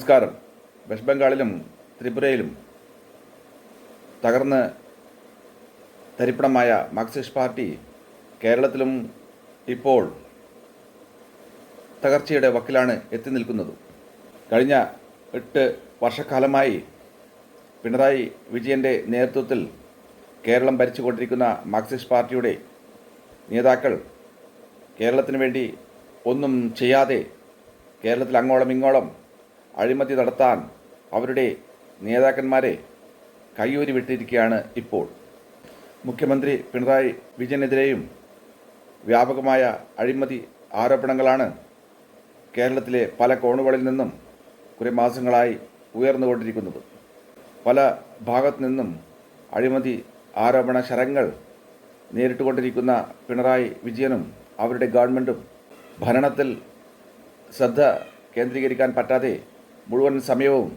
നമസ്കാരം. വെസ്റ്റ് ബംഗാളിലും ത്രിപുരയിലും തകർന്ന് തരിപ്പണമായ മാർക്സിസ്റ്റ് പാർട്ടി കേരളത്തിലും ഇപ്പോൾ തകർച്ചയുടെ വക്കിലാണ് എത്തി നിൽക്കുന്നത്. കഴിഞ്ഞ എട്ട് വർഷക്കാലമായി പിണറായി വിജയന്റെ നേതൃത്വത്തിൽ കേരളം ഭരിച്ചുകൊണ്ടിരിക്കുന്ന മാർക്സിസ്റ്റ് പാർട്ടിയുടെ നേതാക്കൾ കേരളത്തിന് വേണ്ടി ഒന്നും ചെയ്യാതെ കേരളത്തിൽ അങ്ങോളം ഇങ്ങോളം അഴിമതി നടത്താൻ അവരുടെ നേതാക്കന്മാരെ കയ്യൂരി വിട്ടിരിക്കുകയാണ് ഇപ്പോൾ. മുഖ്യമന്ത്രി പിണറായി വിജയനെതിരെയും വ്യാപകമായ അഴിമതി ആരോപണങ്ങളാണ് കേരളത്തിലെ പല കോണുകളിൽ നിന്നും കുറേ മാസങ്ങളായി ഉയർന്നുകൊണ്ടിരിക്കുന്നത്. പല ഭാഗത്തു നിന്നും അഴിമതി ആരോപണ ശരങ്ങൾ നേരിട്ടുകൊണ്ടിരിക്കുന്ന പിണറായി വിജയനും അവരുടെ ഗവൺമെന്റും ഭരണത്തിൽ ശ്രദ്ധ കേന്ദ്രീകരിക്കാൻ പറ്റാതെ മുഴുവൻ സമയവും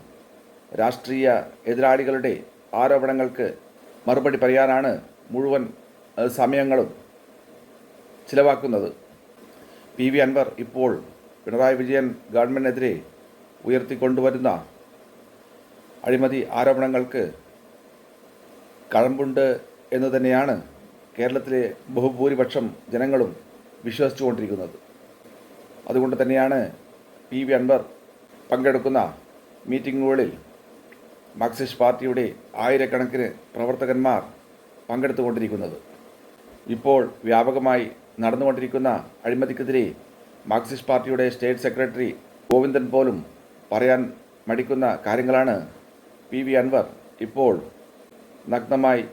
രാഷ്ട്രീയ എതിരാളികളുടെ ആരോപണങ്ങൾക്ക് മറുപടി പറയാനാണ് മുഴുവൻ സമയങ്ങളും ചിലവാക്കുന്നത്. പി വി അൻവർ ഇപ്പോൾ പിണറായി വിജയൻ ഗവൺമെന്റിനെതിരെ ഉയർത്തിക്കൊണ്ടുവരുന്ന അഴിമതി ആരോപണങ്ങൾക്ക് കഴമ്പുണ്ട് എന്ന് തന്നെയാണ് കേരളത്തിലെ ബഹുഭൂരിപക്ഷം ജനങ്ങളും വിശ്വസിച്ചുകൊണ്ടിരിക്കുന്നത്. അതുകൊണ്ട് തന്നെയാണ് പി വി അൻവർ പങ്കെടുക്കുന്ന മീറ്റിങ്ങുകളിൽ മാർക്സിസ്റ്റ് പാർട്ടിയുടെ ആയിരക്കണക്കിന് പ്രവർത്തകന്മാർ പങ്കെടുത്തുകൊണ്ടിരിക്കുന്നത്. ഇപ്പോൾ വ്യാപകമായി നടന്നുകൊണ്ടിരിക്കുന്ന അഴിമതിക്കെതിരെ മാർക്സിസ്റ്റ് പാർട്ടിയുടെ സ്റ്റേറ്റ് സെക്രട്ടറി ഗോവിന്ദൻ പോലും പറയാൻ മടിക്കുന്ന കാര്യങ്ങളാണ് പി വി അൻവർ ഇപ്പോൾ നഗ്നമായി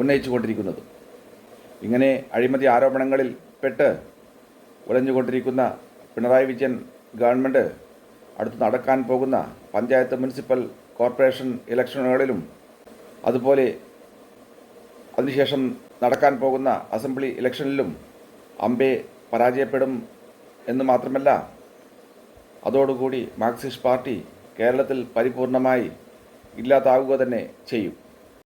ഉന്നയിച്ചുകൊണ്ടിരിക്കുന്നത്. ഇങ്ങനെ അഴിമതി ആരോപണങ്ങളിൽ പെട്ട് ഉലഞ്ഞുകൊണ്ടിരിക്കുന്ന പിണറായി വിജയൻ ഗവൺമെന്റ് അടുത്ത് നടക്കാൻ പോകുന്ന പഞ്ചായത്ത് മുനിസിപ്പൽ കോർപ്പറേഷൻ ഇലക്ഷനുകളിലും അതുപോലെ അതിനുശേഷം നടക്കാൻ പോകുന്ന അസംബ്ലി ഇലക്ഷനിലും അംബെ പരാജയപ്പെടും എന്ന് മാത്രമല്ല അതോടുകൂടി മാർക്സിസ്റ്റ് പാർട്ടി കേരളത്തിൽ പരിപൂർണമായി ഇല്ലാതാവുക തന്നെ ചെയ്യും.